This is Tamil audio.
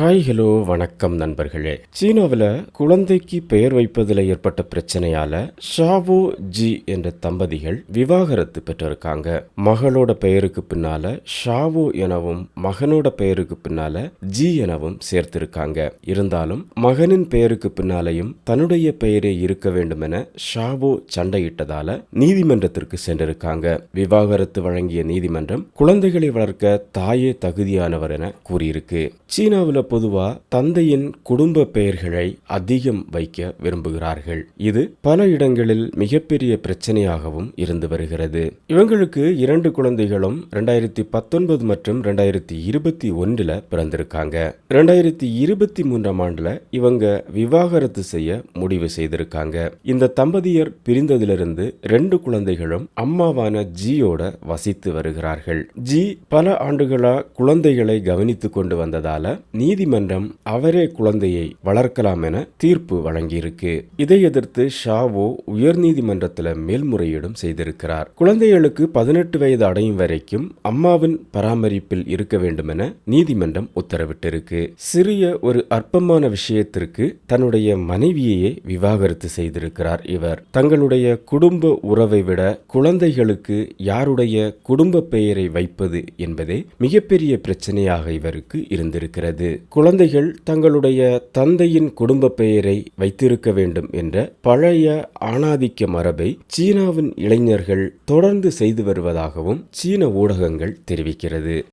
ஹாய் ஹலோ வணக்கம் நண்பர்களே. சீனாவில் குழந்தைக்கு பெயர் வைப்பதில் ஏற்பட்ட பிரச்சனையால ஷாவோ ஜி என்ற தம்பதிகள் விவாகரத்து பெற்றிருக்காங்க. மகளோட பெயருக்கு பின்னால ஷாவோ எனவும் மகனோட பெயருக்கு பின்னால ஜி எனவும் சேர்த்திருக்காங்க. இருந்தாலும் மகனின் பெயருக்கு பின்னாலையும் தன்னுடைய பெயரே இருக்க வேண்டும் என ஷாவோ சண்டையிட்டதால நீதிமன்றத்திற்கு சென்றிருக்காங்க. விவாகரத்து வழங்கிய நீதிமன்றம் குழந்தைகளை வளர்க்க தாயே தகுதியானவர் என கூறியிருக்கு. சீனாவில் பொதுவா தந்தையின் குடும்ப பெயர்களை அதிகம் வைக்க விரும்புகிறார்கள். இது பல இடங்களில் மிகப்பெரிய பிரச்சனையாகவும் இருந்து வருகிறது. இவங்களுக்கு இரண்டு குழந்தைகளும் ரெண்டாயிரத்தி பத்தொன்பது மற்றும் ரெண்டாயிரத்தி இருபத்தி ஒன்றில் பிறந்திருக்காங்க. ரெண்டாயிரத்தி இருபத்தி மூன்றாம் ஆண்டுல இவங்க விவாகரத்து செய்ய முடிவு செய்திருக்காங்க. இந்த தம்பதியர் பிரிந்ததிலிருந்து ரெண்டு குழந்தைகளும் அம்மாவான ஜியோட வசித்து வருகிறார்கள். ஜி பல ஆண்டுகளா குழந்தைகளை கவனித்துக் கொண்டு வந்ததால நீதி நீதிமன்றம் அவரே குழந்தையை வளர்க்கலாம் என தீர்ப்பு வழங்கியிருக்கு. இதை எதிர்த்து ஷாவோ உயர்நீதிமன்றத்தில் மேல்முறையீடும் செய்திருக்கிறார். குழந்தைகளுக்கு பதினெட்டு வயது அடையும் வரைக்கும் அம்மாவின் பராமரிப்பில் இருக்க வேண்டும் என நீதிமன்றம் உத்தரவிட்டிருக்கு. சிறிய ஒரு அற்பமான விஷயத்திற்கு தன்னுடைய மனைவியையே விவாகரத்து செய்திருக்கிறார் இவர். தங்களுடைய குடும்ப உறவை விட குழந்தைகளுக்கு யாருடைய குடும்ப பெயரை வைப்பது என்பதே மிகப்பெரிய பிரச்சனையாக இவருக்கு இருந்திருக்கிறது. குழந்தைகள் தங்களுடைய தந்தையின் குடும்ப பெயரை வைத்திருக்க வேண்டும் என்ற பழைய ஆணாதிக்க மரபை சீனாவின் இளைஞர்கள் தொடர்ந்து செய்து வருவதாகவும் சீன ஊடகங்கள் தெரிவிக்கிறது.